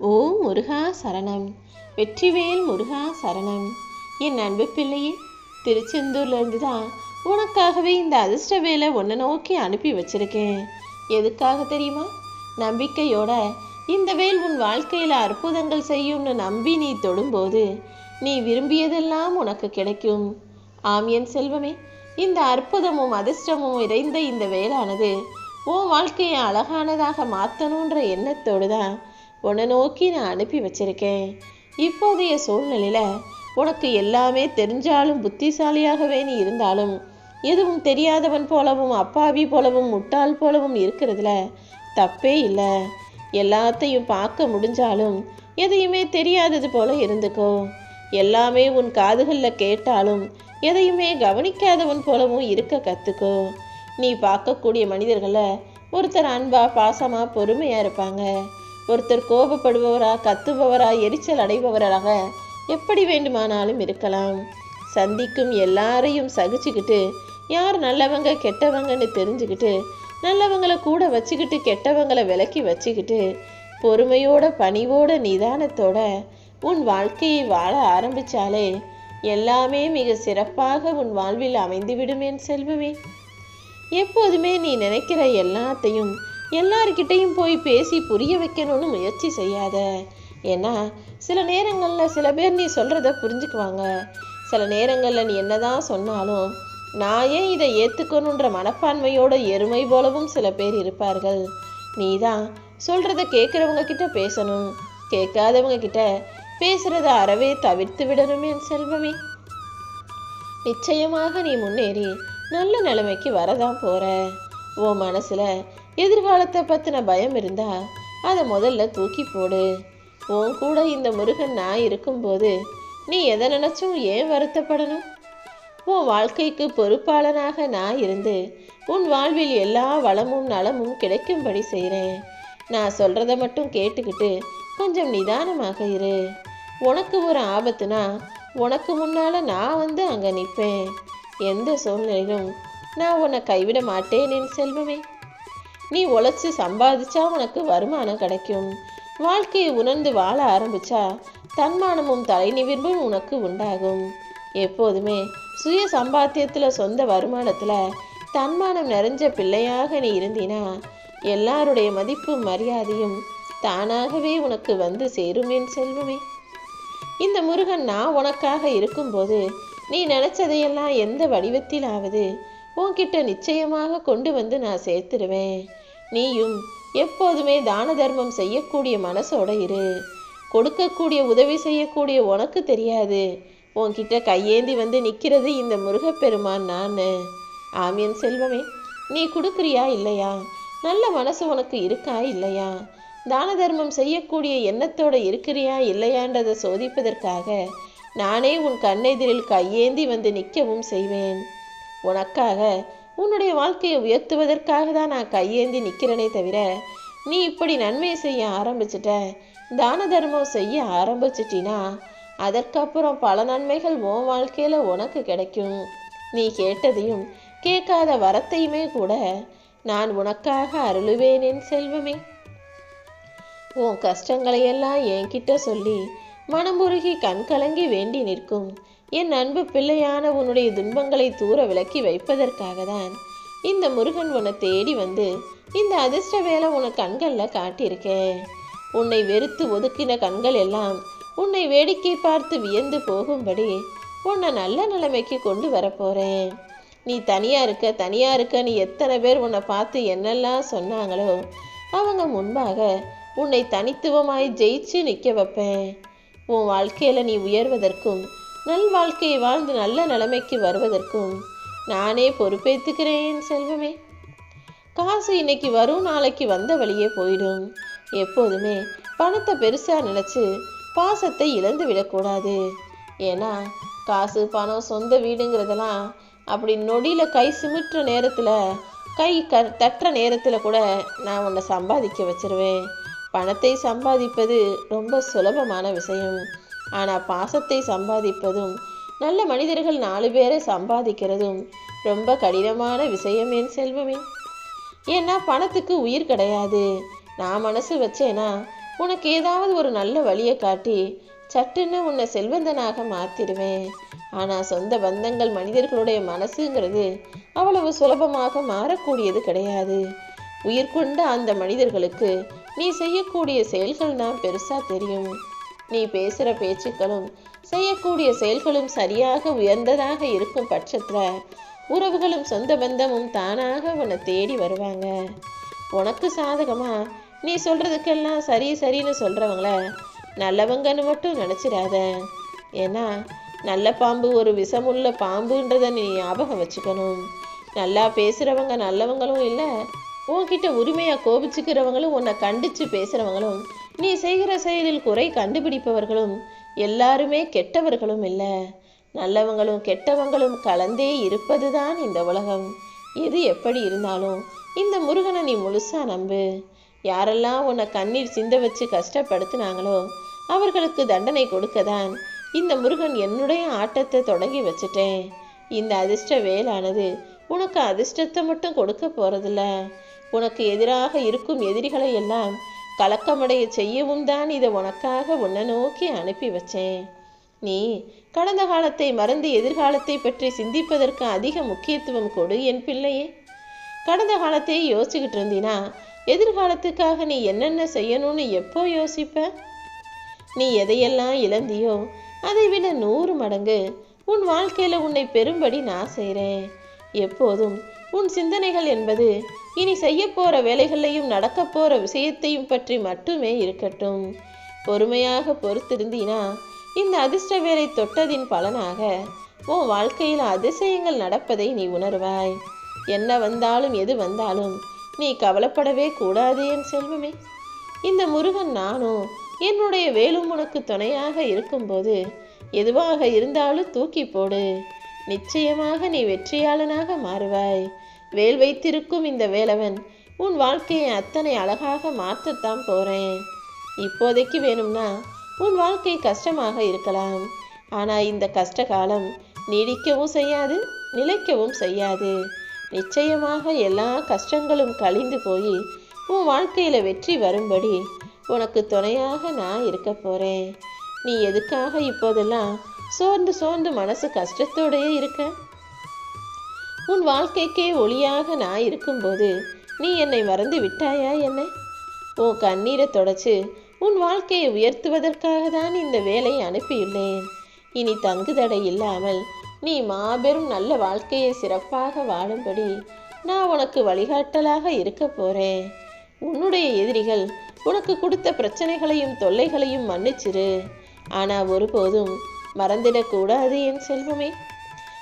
ஓ முருகா சரணம். வெற்றிவேல் முருகா சரணம். என் அன்பு பிள்ளையே திருச்செந்தூர்லேருந்து தான் உனக்காகவே இந்த அதிர்ஷ்ட வேலை உன்னை நோக்கி அனுப்பி வச்சிருக்கேன். எதுக்காக தெரியுமா? நம்பிக்கையோட இந்த வேல் உன் வாழ்க்கையில் அற்புதங்கள் செய்யும்னு நம்பி நீ தொடும்போது நீ விரும்பியதெல்லாம் உனக்கு கிடைக்கும். ஆம் என் செல்வமே இந்த அற்புதமும் அதிர்ஷ்டமும் இறைந்த இந்த வேலானது உன் வாழ்க்கையை அழகானதாக மாற்றணுன்ற எண்ணத்தோடு தான் உன்னை நோக்கி நான் அனுப்பி வச்சிருக்கேன். இப்போதைய சூழ்நிலையில் உனக்கு எல்லாமே தெரிஞ்சாலும் புத்திசாலியாகவே நீ இருந்தாலும் எதுவும் தெரியாதவன் போலவும் அப்பாவி போலவும் முட்டாள் போலவும் இருக்கிறதுல தப்பே இல்லை. எல்லாத்தையும் பார்க்க முடிஞ்சாலும் எதையுமே தெரியாதது போல இருந்துக்கோ. எல்லாமே உன் காதுகளில் கேட்டாலும் எதையுமே கவனிக்காதவன் போலவும் இருக்க கற்றுக்கோ நீ பார்க்கக்கூடிய மனிதர்களை ஒருத்தர் அன்பா பாசமாக பொறுமையாக இருப்பாங்க. ஒருத்தர் கோபப்படுபவரா கத்துபவரா எரிச்சல் அடைபவராக எப்படி வேண்டுமானாலும் இருக்கலாம். சந்திக்கும் எல்லாரையும் சகிச்சுக்கிட்டு யார் நல்லவங்க கெட்டவங்கன்னு தெரிஞ்சுக்கிட்டு நல்லவங்களை கூட வச்சுக்கிட்டு கெட்டவங்களை விலக்கி வச்சுக்கிட்டு பொறுமையோட பணிவோட நிதானத்தோட உன் வாழ்க்கையை வாழ ஆரம்பிச்சாலே எல்லாமே மிக சிறப்பாக உன் வாழ்வில் அமைந்துவிடும் என் செல்வமே. எப்போதுமே நீ நினைக்கிற எல்லாத்தையும் எல்லார்கிட்டையும் போய் பேசி புரிய வைக்கணும்னு முயற்சி செய்யாத. ஏன்னா சில நேரங்களில் சில பேர் நீ சொல்கிறத புரிஞ்சுக்குவாங்க. சில நேரங்களில் நீ என்னதான் சொன்னாலும் நான் ஏன் இதை ஏற்றுக்கணுன்ற மனப்பான்மையோட எருமை போலவும் சில பேர் இருப்பார்கள். நீ தான் சொல்கிறத கேட்குறவங்க கிட்ட பேசணும். கேட்காதவங்க கிட்ட பேசுகிறத அறவே தவிர்த்து விடணும் என் செல்வமே. நிச்சயமாக நீ முன்னேறி நல்ல நிலைமைக்கு வரதான் போகிற உன் மனசில் எதிர்காலத்தை பற்றின பயம் இருந்தா அதை முதல்ல தூக்கி போடு. உன் கூட இந்த முருகன் நான் இருக்கும்போது நீ எதை நினைச்சும் ஏன் வருத்தப்படணும்? உன் வாழ்க்கைக்கு பொறுப்பாளனாக நான் இருந்து உன் வாழ்வில் எல்லா வளமும் நலமும் கிடைக்கும்படி செய்கிறேன் நான் சொல்கிறத மட்டும் கேட்டுக்கிட்டு கொஞ்சம் நிதானமாக இரு. உனக்கு ஒரு ஆபத்துனா உனக்கு முன்னால் நான் வந்து அங்கே நிற்பேன் எந்த சூழ்நிலையிலும் நான் உன்னை கைவிட மாட்டேன் என் செல்வமே. நீ உழைச்சி சம்பாதிச்சா உனக்கு வருமானம் கிடைக்கும். வாழ்க்கையை உணர்ந்து வாழ ஆரம்பிச்சா தன்மானமும் தலைநிவிர்வும் உனக்கு உண்டாகும். எப்போதுமே சுய சம்பாத்தியத்தில் சொந்த வருமானத்தில் தன்மானம் நிறைஞ்ச பிள்ளையாக நீ இருந்தினா எல்லாருடைய மதிப்பும் மரியாதையும் தானாகவே உனக்கு வந்து சேரும் என் செல்வமே. இந்த முருகன் நான் உனக்காக இருக்கும்போது நீ நினைச்சதையெல்லாம் எந்த வடிவத்திலாவது உன்கிட்ட நிச்சயமாக கொண்டு வந்து நான் சேர்த்துருவேன். நீயும் எப்போதுமே தான தர்மம் செய்யக்கூடிய மனசோட இரு. கொடுக்கக்கூடிய உதவி செய்யக்கூடிய உனக்கு தெரியாது. உன்கிட்ட கையேந்தி வந்து நிற்கிறது இந்த முருகப்பெருமான் நான். ஆமியன் செல்வமே நீ கொடுக்குறியா இல்லையா? நல்ல மனசு உனக்கு இருக்கா இல்லையா? தான தர்மம் செய்யக்கூடிய எண்ணத்தோடு இருக்கிறியா இல்லையான்றதை சோதிப்பதற்காக நானே உன் கண்ணெதிரில் கையேந்தி வந்து நிற்கவும் செய்வேன். உனக்காக உன்னுடைய வாழ்க்கையை உயர்த்துவதற்காக தான் நான் கையேந்தி நிற்கிறேனே தவிர நீ இப்படி நன்மையை செய்ய ஆரம்பிச்சிட்ட தான தர்மம் செய்ய ஆரம்பிச்சிட்டினா அதற்கப்புறம் பல நன்மைகள் உன் வாழ்க்கையில் உனக்கு கிடைக்கும். நீ கேட்டதையும் கேட்காத வரத்தையுமே கூட நான் உனக்காக அருளுவேன் என் செல்வமே. உன் கஷ்டங்களையெல்லாம் என்கிட்ட சொல்லி மனமுருகி கண் கலங்கி வேண்டி நிற்கும். என் அன்பு பிள்ளையான உன்னுடைய துன்பங்களை தூர விலக்கி வைப்பதற்காக தான் இந்த முருகன் உன்னை தேடி வந்து இந்த அதிர்ஷ்ட வேலை உன கண்களில் காட்டியிருக்கேன் உன்னை வெறுத்து ஒதுக்கின கண்கள் எல்லாம் உன்னை வேடிக்கை பார்த்து வியந்து போகும்படி உன்னை நல்ல நிலைமைக்கு கொண்டு வரப்போறேன். நீ தனியா இருக்க தனியா இருக்க நீ எத்தனை பேர் உன்னை பார்த்து என்னெல்லாம் சொன்னாங்களோ அவங்க முன்பாக உன்னை தனித்துவமாய் ஜெயிச்சு நிற்க வைப்பேன். உன் வாழ்க்கையில நீ உயர்வதற்கும் நல் வாழ்க்கையை வாழ்ந்து நல்ல நிலைமைக்கு வருவதற்கும் நானே பொறுப்பேற்றுக்கிறேன் செல்வமே. காசு இன்னைக்கு வரும் நாளைக்கு வந்த வழியே போயிடும். எப்போதுமே பணத்தை பெருசாக நினச்சி பாசத்தை இழந்து விடக்கூடாது. ஏன்னா காசு பணம் சொந்த வீடுங்கிறதெல்லாம் அப்படி நொடியில் கை சிமிட்டுற நேரத்தில் கை க தட்டுற நேரத்தில் கூட நான் உன்னை சம்பாதிக்க வச்சிருவேன். பணத்தை சம்பாதிப்பது ரொம்ப சுலபமான விஷயம். ஆனால் பாசத்தை சம்பாதிப்பதும் நல்ல மனிதர்கள் நாலு பேரை சம்பாதிக்கிறதும் ரொம்ப கடினமான விஷயம் என் செல்வமே. ஏன்னா பணத்துக்கு உயிர் கிடையாது. நான் மனசு வச்சேனா உனக்கு ஏதாவது ஒரு நல்ல வழியை காட்டி சட்டுன்னு உன்னை செல்வந்தனாக மாத்திடுவேன். ஆனால் சொந்த பந்தங்கள் மனிதர்களுடைய மனசுங்கிறது அவ்வளவு சுலபமாக மாறக்கூடியது கிடையாது. உயிர் கொண்ட அந்த மனிதர்களுக்கு நீ செய்யக்கூடிய செயல்கள் தான் பெருசாக தெரியும். நீ பேசுகிற பேச்சுக்களும் செய்யக்கூடிய செயல்களும் சரியாக உயர்ந்ததாக இருக்கும் பட்சத்தில் உறவுகளும் சொந்த பந்தமும் தானாக உன்னை தேடி வருவாங்க. உனக்கு சாதகமாக நீ சொல்கிறதுக்கெல்லாம் சரி சரின்னு சொல்கிறவங்கள நல்லவங்கன்னு மட்டும் நினச்சிடாத. ஏன்னா நல்ல பாம்பு ஒரு விஷமுள்ள பாம்புன்றதை நீ ஞாபகம் வச்சுக்கணும். நல்லா பேசுகிறவங்க நல்லவங்களும் இல்லை உன்கிட்ட உரிமையாக கோபிச்சுக்கிறவங்களும் உன்னை கண்டித்து பேசுகிறவங்களும் நீ செய்கிற செயலில் குறை கண்டுபிடிப்பவர்களும் எல்லாருமே கெட்டவர்களும் இல்லை. நல்லவங்களும் கெட்டவங்களும் கலந்தே இருப்பதுதான் இந்த உலகம். எது எப்படி இருந்தாலும் இந்த முருகனை நீ முழுசா நம்பு. யாரெல்லாம் உன்னை கண்ணீர் சிந்த வச்சு கஷ்டப்படுத்தினாங்களோ அவர்களுக்கு தண்டனை கொடுக்கதான் இந்த முருகன் என்னுடைய ஆட்டத்தை தொடங்கி வச்சுட்டேன். இந்த அதிர்ஷ்ட வேலானது உனக்கு அதிர்ஷ்டத்தை மட்டும் கொடுக்க போறதில்ல. உனக்கு எதிராக இருக்கும் எதிரிகளை எல்லாம் கலக்கமடைய செய்யவும் தான் இதை உனக்காக உன்னை நோக்கி அனுப்பி வச்சேன். நீ கடந்த காலத்தை மறந்து எதிர்காலத்தை பற்றி சிந்திப்பதற்கு அதிக முக்கியத்துவம் கொடு என் பிள்ளையே. கடந்த காலத்தை யோசிச்சுக்கிட்டு இருந்தீனா எதிர்காலத்துக்காக நீ என்னென்ன செய்யணும்னு எப்போ யோசிப்ப? நீ எதையெல்லாம் இழந்தியோ அதை விட நூறு மடங்கு உன் வாழ்க்கையில உன்னை பெரும்படி நான் செய்கிறேன் எப்போதும் உன் சிந்தனைகள் என்பது இனி செய்ய போற வேலைகளையும் நடக்க போற விஷயத்தையும் பற்றி மட்டுமே இருக்கட்டும். பொறுமையாக பொறுத்திருந்தீனா இந்த அதிர்ஷ்ட வேலை தொட்டதின் பலனாக உன் வாழ்க்கையில் அதிசயங்கள் நடப்பதை நீ உணர்வாய். என்ன வந்தாலும் எது வந்தாலும் நீ கவலைப்படவே கூடாது என் செல்வமே. இந்த முருகன் நானும் என்னுடைய வேலும் உனக்கு துணையாக இருக்கும்போது எதுவாக இருந்தாலும் தூக்கி போடு. நிச்சயமாக நீ வெற்றியாளனாக மாறுவாய். வேல் வைத்திருக்கும் இந்த வேலவன் உன் வாழ்க்கையை அத்தனை அழகாக மாற்றத்தான் போறேன். இப்போதைக்கு வேணும்னா உன் வாழ்க்கை கஷ்டமாக இருக்கலாம். ஆனால் இந்த கஷ்ட காலம் நீடிக்கவும் செய்யாது நிலைக்கவும் செய்யாது. நிச்சயமாக எல்லா கஷ்டங்களும் கழிந்து போய் உன் வாழ்க்கையில் வெற்றி வரும்படி உனக்கு துணையாக நான் இருக்க போறேன். நீ எதுக்காக இப்போதெல்லாம் சோர்ந்து சோர்ந்து மனசு கஷ்டத்தோடயே இருக்க. உன் வாழ்க்கைக்கே ஒளியாக நான் இருக்கும்போது நீ என்னை மறந்து விட்டாயா என்ன? உன் கண்ணீரை தொடச்சு உன் வாழ்க்கையை உயர்த்துவதற்காக தான் இந்த வேலையை அனுப்பியுள்ளேன். இனி தங்குதடை இல்லாமல் நீ மாபெரும் நல்ல வாழ்க்கையை சிறப்பாக வாழும்படி நான் உனக்கு வழிகாட்டலாக இருக்க போறேன். உன்னுடைய எதிரிகள் உனக்கு கொடுத்த பிரச்சனைகளையும் தொல்லைகளையும் மன்னிச்சிரு. ஆனா ஒருபோதும் மறந்திடக்கூடாது என் செல்வமே.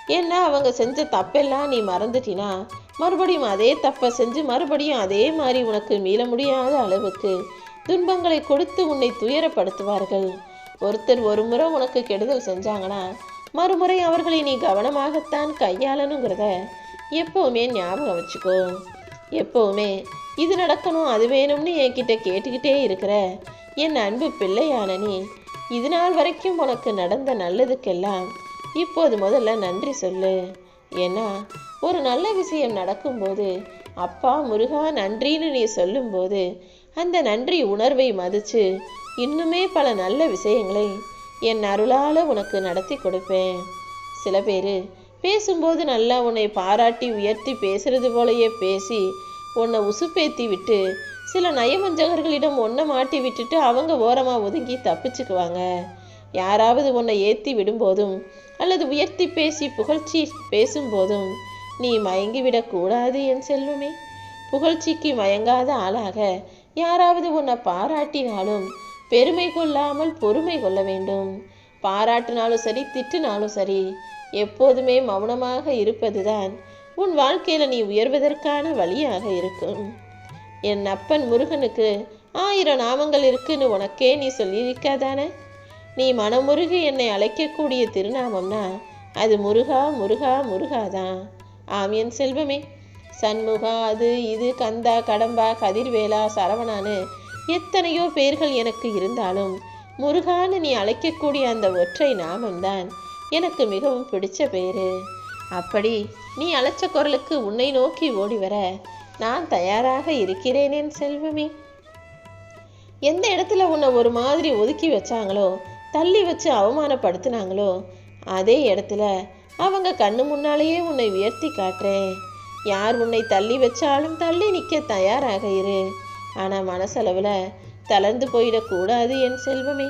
ஏன்னா அவங்க செஞ்ச தப்பெல்லாம் நீ மறந்துட்டினா? மறுபடியும் அதே தப்பை செஞ்சு மறுபடியும் அதே மாதிரி உனக்கு மீள முடியாத அளவுக்கு துன்பங்களை கொடுத்து உன்னை துயரப்படுத்துவார்கள். ஒருத்தர் ஒரு முறை உனக்கு கெடுதல் செஞ்சாங்கன்னா மறுமுறை அவர்களை நீ கவனமாகத்தான் கையாளணுங்கிறத எப்பவுமே ஞாபகம் வச்சுக்கோ. எப்பவுமே இது நடக்கணும் அது வேணும்னு என்கிட்ட கேட்டுக்கிட்டே இருக்கிற என் அன்பு பிள்ளையான நீ இது நாள் வரைக்கும் உனக்கு நடந்த நல்லதுக்கெல்லாம் இப்போது முதல்ல நன்றி சொல்லு. ஏன்னா ஒரு நல்ல விஷயம் நடக்கும்போது அப்பா முருகா நன்றின்னு நீ சொல்லும்போது அந்த நன்றி உணர்வை மதிச்சு இன்னுமே பல நல்ல விஷயங்களை என் அருளால் உனக்கு நடத்தி கொடுப்பேன். சில பேர் பேசும்போது நல்லா உன்னை பாராட்டி உயர்த்தி பேசுறது போலயே பேசி உன்னை உசுப்பேத்தி விட்டு சில நயவஞ்சகர்களிடம் ஒன்றை மாட்டி விட்டுட்டு அவங்க ஓரமாக ஒதுங்கி தப்பிச்சுக்குவாங்க. யாராவது உன்னை ஏற்றி விடும்போதும் அல்லது உயர்த்தி பேசி புகழ்ச்சி பேசும்போதும் நீ மயங்கிவிடக்கூடாது என் செல்வமே. புகழ்ச்சிக்கு மயங்காத ஆளாக யாராவது உன்னை பாராட்டினாலும் பெருமை கொள்ளாமல் பொறுமை கொள்ள வேண்டும். பாராட்டினாலும் சரி திட்டினாலும் சரி எப்போதுமே மௌனமாக இருப்பதுதான் உன் வாழ்க்கையில் நீ உயர்வதற்கான வழியாக இருக்கும். என் அப்பன் முருகனுக்கு ஆயிரம் நாமங்கள் இருக்குன்னு உனக்கே நீ சொல்லியிருக்காதானே? நீ மனமுருகி என்னை அழைக்கக்கூடிய திருநாமம்னா அது முருகா முருகா முருகாதான் ஆம் என் செல்வமே. சண்முகா அது இது கந்தா கடம்பா கதிர்வேலா சரவணான்னு எத்தனையோ பேர்கள் எனக்கு இருந்தாலும் முருகான்னு நீ அழைக்கக்கூடிய அந்த ஒற்றை நாமம்தான் எனக்கு மிகவும் பிடிச்ச பேரு. அப்படி நீ அழைச்ச குரலுக்கு உன்னை நோக்கி ஓடி வர நான் தயாராக இருக்கிறேன் என் செல்வமே. எந்த இடத்துல உன்னை ஒரு மாதிரி ஒதுக்கி வச்சாங்களோ தள்ளி வச்சு அவமானப்படுத்தினாங்களோ அதே இடத்துல அவங்க கண்ணு முன்னாலேயே உன்னை உயர்த்தி காட்டுறேன். யார் உன்னை தள்ளி வச்சாலும் தள்ளி நிற்க தயாராக இரு. ஆனால் மனசளவில் தளர்ந்து போயிடக்கூடாது என் செல்வமே.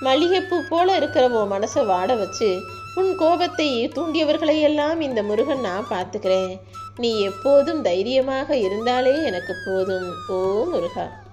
மல்லிகைப்பூ போல இருக்கிற உன் மனசை வாட வச்சு உன் கோபத்தை தூண்டியவர்களை எல்லாம் இந்த முருகன் நான் பார்த்துக்கிறேன். நீ எப்போதும் தைரியமாக இருந்தாலே எனக்கு போதும். ஓ முருகா.